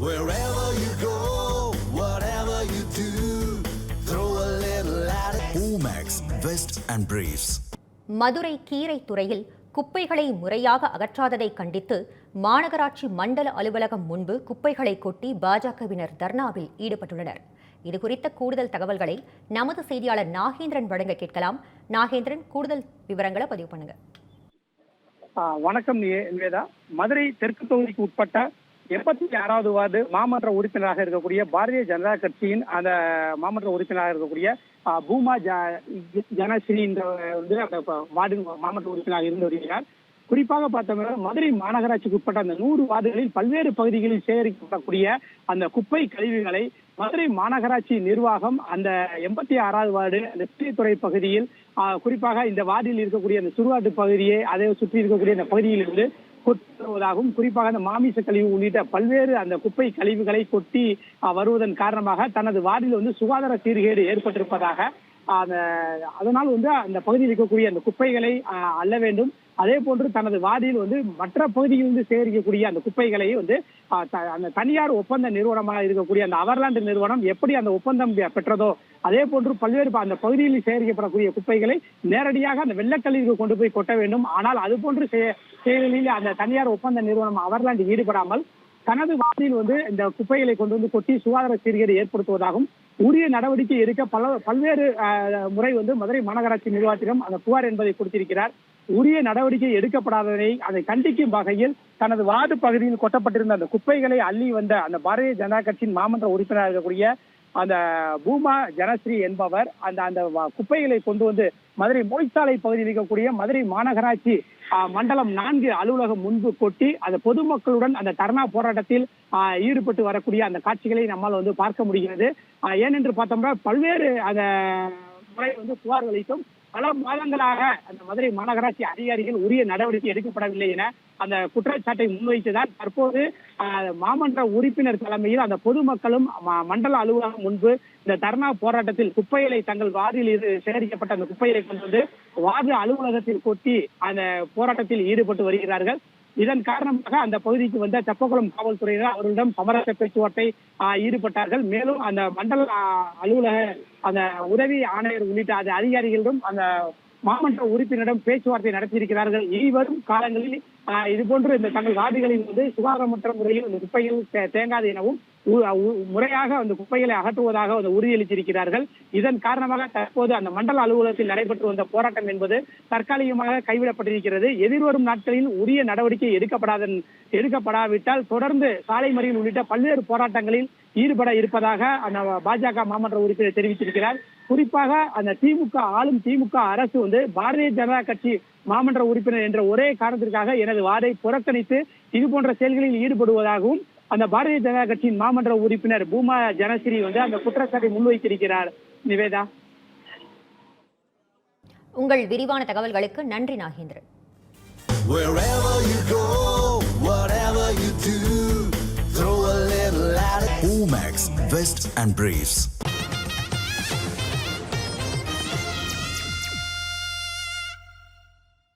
Wherever you go, whatever you do, throw a little at it. Omax, Vest and Briefs. Madurai கீரைத்துறையில் குப்பைகளை முறையாக அகற்றாததை கண்டித்து மாநகராட்சி மண்டல அலுவலகம் முன்பு குப்பைகளை கொட்டி பாஜகவினர் தர்ணாவில் ஈடுபட்டுள்ளனர் இது குறித்த கூடுதல் தகவல்களை நமது செய்தியாளர் நாகேந்திரன் வழங்க கேட்கலாம் நாகேந்திரன் கூடுதல் விவரங்களை பதிவு பண்ணுங்க வணக்கம் நிவே- நிவேதா மதுரை தெற்கு தொகுதிக்கு உட்பட்ட எண்பத்தி ஆறாவது வார்டு மாமன்ற உறுப்பினராக இருக்கக்கூடிய பாரதிய ஜனதா கட்சியின் அந்த மாமன்ற உறுப்பினராக இருக்கக்கூடிய பூமா ஜ- ஜனஸ்ரீ என்ற வந்து அந்த வார்டு மாமன்ற உறுப்பினராக இருந்து வருகிறார். குறிப்பாக பார்த்தோம்னா மதுரை மாநகராட்சிக்கு உட்பட்ட அந்த நூறு வார்டுகளில் பல்வேறு பகுதிகளில் சேகரிக்கப்படக்கூடிய அந்த குப்பை கழிவுகளை மதுரை மாநகராட்சி நிர்வாகம் அந்த எண்பத்தி ஆறாவது வார்டு அந்த துறை பகுதியில் குறிப்பாக இந்த வார்டில் இருக்கக்கூடிய அந்த சுடுகாட்டு பகுதியை அதை சுற்றி இருக்கக்கூடிய அந்த பகுதியிலிருந்து கொட்டி வருவதாகவும் குறிப்பாக அந்த மாமிச கழிவு உள்ளிட்ட பல்வேறு அந்த குப்பை கழிவுகளை கொட்டி வருவதன் காரணமாக தனது வார்டில் வந்து சுகாதார சீர்கேடு ஏற்பட்டிருப்பதாக அதனால் வந்து அந்த பகுதியில் இருக்கக்கூடிய அந்த குப்பைகளை அள்ள வேண்டும். அதே போன்று தனது வாதியில் வந்து மற்ற பகுதியிலிருந்து சேகரிக்கக்கூடிய அந்த குப்பைகளை வந்து அந்த தனியார் ஒப்பந்த நிறுவனமாக இருக்கக்கூடிய அந்த அவர்லாண்டு நிறுவனம் எப்படி அந்த ஒப்பந்தம் பெற்றதோ அதே போன்று பல்வேறு அந்த பகுதியில் சேகரிக்கப்படக்கூடிய குப்பைகளை நேரடியாக அந்த வெள்ளக்கழிவுக்கு கொண்டு போய் கொட்ட வேண்டும். ஆனால் அது போன்று செய- செயலில் அந்த தனியார் ஒப்பந்த நிறுவனம் அவர்லாண்டு ஈடுபடாமல் தனது வாதியில் வந்து இந்த குப்பைகளை கொண்டு வந்து கொட்டி சுகாதார சீர்கேடு ஏற்படுத்துவதாகவும் உரிய நடவடிக்கை எடுக்க பல பல்வேறு ஆஹ், முறை வந்து மதுரை மாநகராட்சி நிர்வாகத்திடம் அந்த புகார் என்பதை கொடுத்திருக்கிறார். உரிய நடவடிக்கை எடுக்கப்படாததை அதை கண்டிக்கும் வகையில் தனது வார்டு பகுதியில் கொட்டப்பட்டிருந்த அந்த குப்பைகளை அள்ளி வந்த அந்த பாரதிய ஜனதா கட்சியின் மாமன்ற உறுப்பினராக இருக்கக்கூடிய அந்த பூமா ஜனஸ்ரீ என்பவர் அந்த அந்த குப்பைகளை கொண்டு வந்து மதுரை மொய்சாலை பகுதியில் இருக்கக்கூடிய மதுரை மாநகராட்சி மண்டலம் நான்கு அலுவலகம் முன்பு கொட்டி அந்த பொதுமக்களுடன் அந்த தர்ணா போராட்டத்தில் ஈடுபட்டு வரக்கூடிய அந்த காட்சிகளை நம்மால் வந்து பார்க்க முடிகிறது. ஏனென்று பார்த்தோம்னா பல்வேறு அந்த முறை வந்து புகார் அளித்தும் பல மாதங்களாக அந்த மதுரை மாநகராட்சி அதிகாரிகள் உரிய நடவடிக்கை எடுக்கப்படவில்லை என அந்த குற்றச்சாட்டை முன்வைத்துதான் தற்போது ஆஹ், மாமன்ற உறுப்பினர் தலைமையில் அந்த பொதுமக்களும் மண்டல அலுவலகம் முன்பு இந்த தர்ணா போராட்டத்தில் குப்பைகளை தங்கள் வார்டில் இரு சேகரிக்கப்பட்ட அந்த குப்பைகளை கொண்டு வந்து வார்டு அலுவலகத்தில் கொட்டி அந்த போராட்டத்தில் ஈடுபட்டு வருகிறார்கள். இதன் காரணமாக அந்த பகுதிக்கு வந்த தெப்பகுளம் காவல்துறையினர் அவர்களிடம் சமரச பேச்சுவார்த்தை ஈடுபட்டார்கள். மேலும் அந்த மண்டல அலுவலக அந்த உதவி ஆணையர் உள்ளிட்ட அந்த அதிகாரிகளிடம் அந்த மாமன்ற உறுப்பினரிடம் பேச்சுவார்த்தை நடத்தியிருக்கிறார்கள். இனி வரும் காலங்களில் இது போன்று இந்த தங்கள் காடுகளில் வந்து சுகாதாரமற்ற முறையில் இந்த குப்பைகள் தே- தேங்காது எனவும் முறையாக அந்த குப்பைகளை அகற்றுவதாக அந்த உறுதியளித்திருக்கிறார்கள். இதன் காரணமாக தற்போது அந்த மண்டல அலுவலகத்தில் நடைபெற்று வந்த போராட்டம் என்பது தற்காலிகமாக கைவிடப்பட்டிருக்கிறது. எதிர்வரும் நாட்களில் உரிய நடவடிக்கை எடுக்கப்படாத எடுக்கப்படாவிட்டால் தொடர்ந்து சாலை மறியல் உள்ளிட்ட பல்வேறு போராட்டங்களில் ஈடுபட இருப்பதாக அந்த பாஜக மாமன்ற உறுப்பினர் தெரிவித்திருக்கிறார். குறிப்பாக அந்த திமுக ஆளும் திமுக அரசு வந்து பாரதிய ஜனதா கட்சி மாமன்ற உறுப்பினர் என்ற ஒரே காரணத்திற்காக எனது வார்டை புறக்கணித்து இது போன்ற செயல்களில் ஈடுபடுவதாகவும் அந்த பாரதிய ஜனதா கட்சியின் மாமன்ற உறுப்பினர் பூமா ஜனஸ்ரீ வந்து அந்த குற்றச்சாட்டை முன்வைத்திருக்கிறார் நிவேதா உங்கள் விரிவான தகவல்களுக்கு நன்றி Nagendran Wherever you go, whatever you do, throw a little at it. Omax, Vest and Briefs.